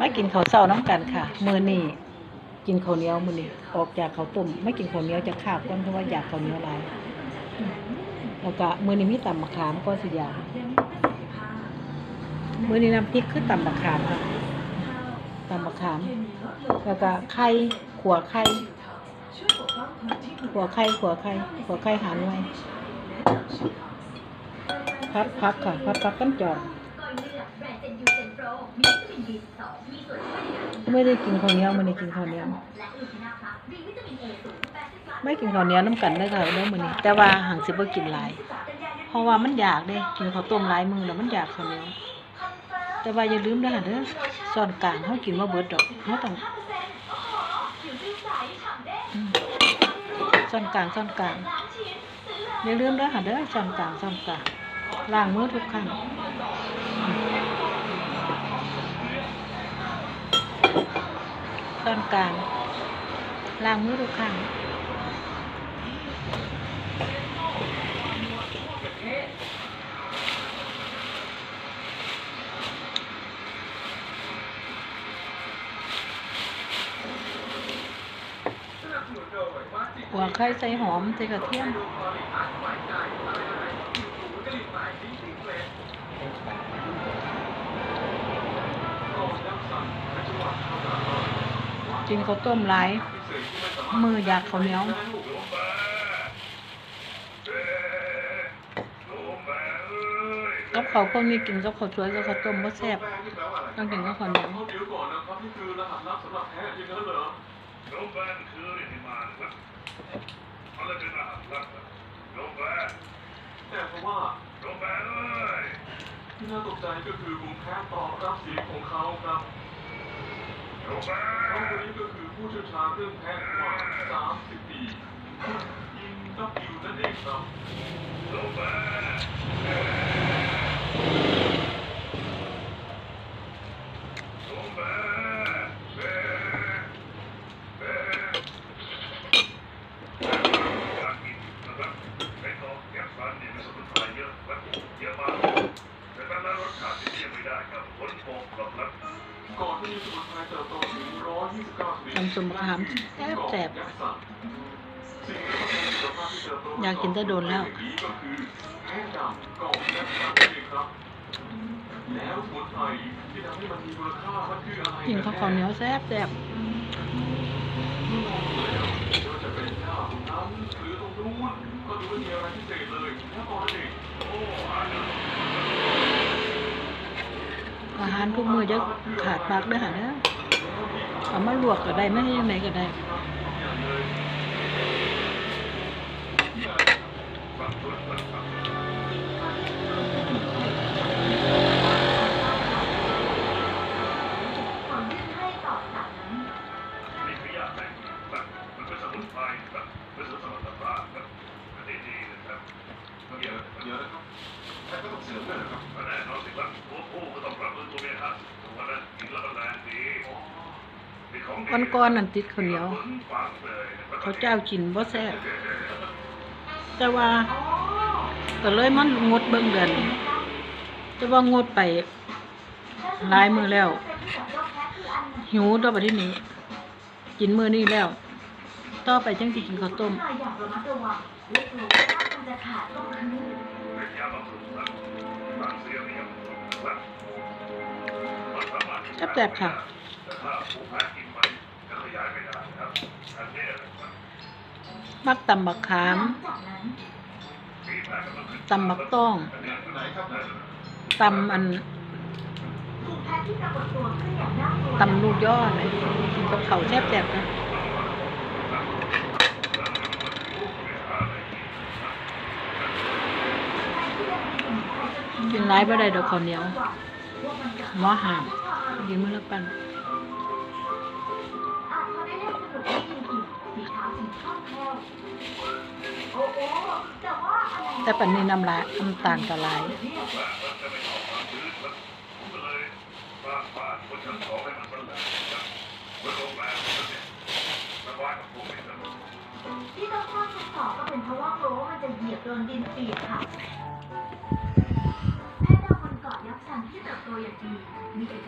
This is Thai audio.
มากินข้าวเช้าน้ำกันค่ะมือนี้กินข้าวเหนียวมือนี้ออกจากข้าวต้มไม่กินข้าวเหนียวจะขาวก่อนเพราะว่าอยากข้าวเหนียวลายแล้วก็มือนี้มีตำมะขามก็สิยามือนี้น้ำพริกคือตำมะขามค่ะตำมะขาม แล้วก็ไข่ขัวไข่ขัวไข่ขัวไข่ขัวไข่หาน่วยพัดพักค่ะพัดพักกันจอด ไม่ได้กินข้าวเหนียวไม่ได้กินข้าวเหนียวไม่กินข้าวเหนียวน้ำกันได้ค่ะเรื่อมื้อนี้แต่ว่าหังสิบ่กินหลาย เพราะว่ามันอยากเด้กินข้าวต้มหลายมื้อแล้วมันอยากข้าวเหนียวแต่ว่าอย่าลืมเด้อค่ะเด้อส่วนกลางเฮากินบ่เบิดดอกเฮาต้องส่วนกลางส่วนกลางอย่าลืมเด้อค่ะเด้อส่วนกลางส่วนกลางล้างมือทุกครั้ง ตอนกลางล้างมือทุกครั้งหัวไข่ใส่หอมใส่กระเทียม กินข้าวต้มหลายมืออยากข้าวเหนียวกับข้าวพวกนี้กินกับข้าวสวยกับข้าวต้มบ่แซ่บต้องกินกับข้าวเหนียวเดี๋ยวก่อนนะครับนี่คือรหัสลับสำหรับแพ้อย่าต่เพราะว่าที่น่าตกใจก็คือผมแค่ตอบรับเสียงของเขาครับ นี้ก็คือผู้เชี่ยวชาญเรื่องแพทย์กว่า30ปีคุณยิงดับยูนั่นเองครับ โรงพยาบาลโรงพยาบาลเบ้เบ้การกินนะครับไม่ต้องแกะฟันเนี่ยมีสมุนไพรเยอะครับเยอะมากแต่ถ้าแล้วรสชาติที่เลี่ยงไม่ได้ครับผลพบหรอกครับ ก่อน ที่มีสมุนไพรเติบโตถึง129ชนิดน้ำสมขามแซ่บแซ่บสิ่งที่ทำให้สุขภาพที่เติบอยากกินแต่โดนแล้วอย่างนี้ก็คือแพ้ดำกล่องยักษ์สันนั่นเองครับแล้วสมุนไพรที่ทำให้มันมีมูลค่ามันคืออะไรกินข้าวข้าวเหนียวแซ่บแซ่บไม่ว่าจะเป็นหรือตรงนู้นก็ดูไม่มีอะไรพิเศษเลยแค่ตอนนั้นเองโอ้อาจจะ อาหารทุกมื้อจะขาดผักเด้อค่ะเด้อเอามาลวกก็ได้ไม่ให้ยังไงก็ได้นี่คือยาแผนครับมันเป็นสมุนไพรครับเป็นสมุนไพรต่างๆครับอันนี้ดีนะครับเดี๋ยวเดี๋ยวนะครับแพทย์ก็ต้องเสริมด้วยนะครับแน่นอนสิครับตัวผู้ก็ต้องปรับตัวตัวเมียครับตัวนั้นกินแล้วก็แรงดี มีของดีก้อนนั่นติดข้าวเหนียวเขาเจ้ากินบ่แซ่บแต่ว่าก็เลยมันงดเบิ่งเดือนแต่ว่างดไปหลายมือแล้ว หิวต่อไปที่นี้ กินมือนี้แล้ว ต่อไปจังสิกินข้าวต้มเป็นยาบ มักตำบักขามตำบักต้องตำอันตำลูกยอไหมกินกับเขาแซ่บๆนะกินหลายบ่ได้ดอกข้าวเหนียวหม้อห่ามกินมื้อละปัน แต่ปันนี้น้ำลายน้ำตาลกะลายบ้านบ้านคนชั้นสองให้มันสลายที่ต้องข้อชั้นสองก็เป็นเพราะว่ากลัวว่ามันจะเหยียบโดนดินเปียกค่ะแม่ดาวบนเกาะยักษ์ชันที่เติบโตอย่างดีมีเอก